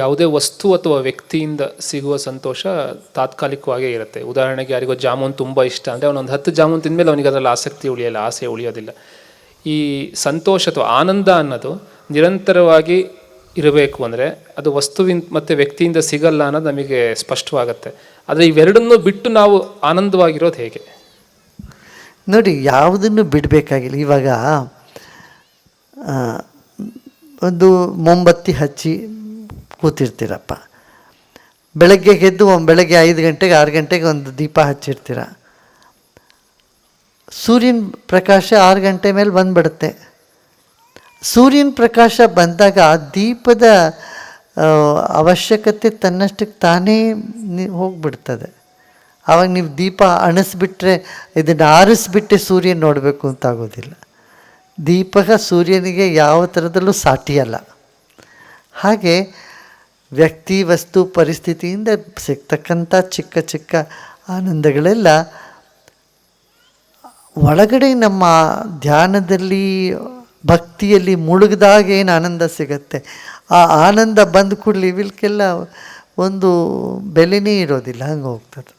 ಯಾವುದೇ ವಸ್ತು ಅಥವಾ ವ್ಯಕ್ತಿಯಿಂದ ಸಿಗುವ ಸಂತೋಷ ತಾತ್ಕಾಲಿಕವಾಗೇ ಇರುತ್ತೆ. ಉದಾಹರಣೆಗೆ ಯಾರಿಗೋ ಜಾಮೂನ್ ತುಂಬ ಇಷ್ಟ ಅಂದರೆ ಅವನೊಂದು ಹತ್ತು ಜಾಮೂನ್ ತಿಂದಮೇಲೆ ಅವನಿಗೆ ಅದರಲ್ಲಿ ಆಸಕ್ತಿ ಉಳಿಯಲ್ಲ, ಆಸೆ ಉಳಿಯೋದಿಲ್ಲ. ಈ ಸಂತೋಷ ಅಥವಾ ಆನಂದ ಅನ್ನೋದು ನಿರಂತರವಾಗಿ ಇರಬೇಕು ಅಂದರೆ ಅದು ವಸ್ತುವಿನ ಮತ್ತು ವ್ಯಕ್ತಿಯಿಂದ ಸಿಗಲ್ಲ ಅನ್ನೋದು ನಮಗೆ ಸ್ಪಷ್ಟವಾಗುತ್ತೆ. ಆದರೆ ಇವೆರಡನ್ನೂ ಬಿಟ್ಟು ನಾವು ಆನಂದವಾಗಿರೋದು ಹೇಗೆ? ನೋಡಿ, ಯಾವುದನ್ನು ಬಿಡಬೇಕಾಗಿಲ್ಲ. ಇವಾಗ ಒಂದು ಮೊಂಬತ್ತಿ ಹಚ್ಚಿ ಕೂತಿರ್ತೀರಪ್ಪ. ಬೆಳಗ್ಗೆ ಗೆದ್ದು ಒಂದು ಬೆಳಗ್ಗೆ ಐದು ಗಂಟೆಗೆ, ಆರು ಗಂಟೆಗೆ ಒಂದು ದೀಪ ಹಚ್ಚಿರ್ತೀರ. ಸೂರ್ಯನ ಪ್ರಕಾಶ ಆರು ಗಂಟೆ ಮೇಲೆ ಬಂದುಬಿಡುತ್ತೆ. ಸೂರ್ಯನ ಪ್ರಕಾಶ ಬಂದಾಗ ಆ ದೀಪದ ಅವಶ್ಯಕತೆ ತನ್ನಷ್ಟಕ್ಕೆ ತಾನೇ ಹೋಗ್ಬಿಡ್ತದೆ. ಆವಾಗ ನೀವು ದೀಪ ಅಣಿಸ್ಬಿಟ್ರೆ, ಇದನ್ನು ಆರಿಸ್ಬಿಟ್ಟೆ ಸೂರ್ಯನ ನೋಡಬೇಕು ಅಂತ ಆಗೋದಿಲ್ಲ. ದೀಪಕ ಸೂರ್ಯನಿಗೆ ಯಾವ ಥರದಲ್ಲೂ ಸಾಟಿಯಲ್ಲ. ಹಾಗೆ ವ್ಯಕ್ತಿ, ವಸ್ತು, ಪರಿಸ್ಥಿತಿಯಿಂದ ಸಿಗ್ತಕ್ಕಂಥ ಚಿಕ್ಕ ಚಿಕ್ಕ ಆನಂದಗಳೆಲ್ಲ ಒಳಗಡೆ ನಮ್ಮ ಧ್ಯಾನದಲ್ಲಿ, ಭಕ್ತಿಯಲ್ಲಿ ಮುಳುಗಿದಾಗ ಏನು ಆನಂದ ಸಿಗತ್ತೆ? ಆ ಆನಂದ ಬಂದ ಕೂಡಲಿ ಇವಿಲ್ಕೆಲ್ಲ ಒಂದು ಬೆಲೆನೇ ಇರೋದಿಲ್ಲ, ಹಂಗೆ ಹೋಗ್ತದೆ.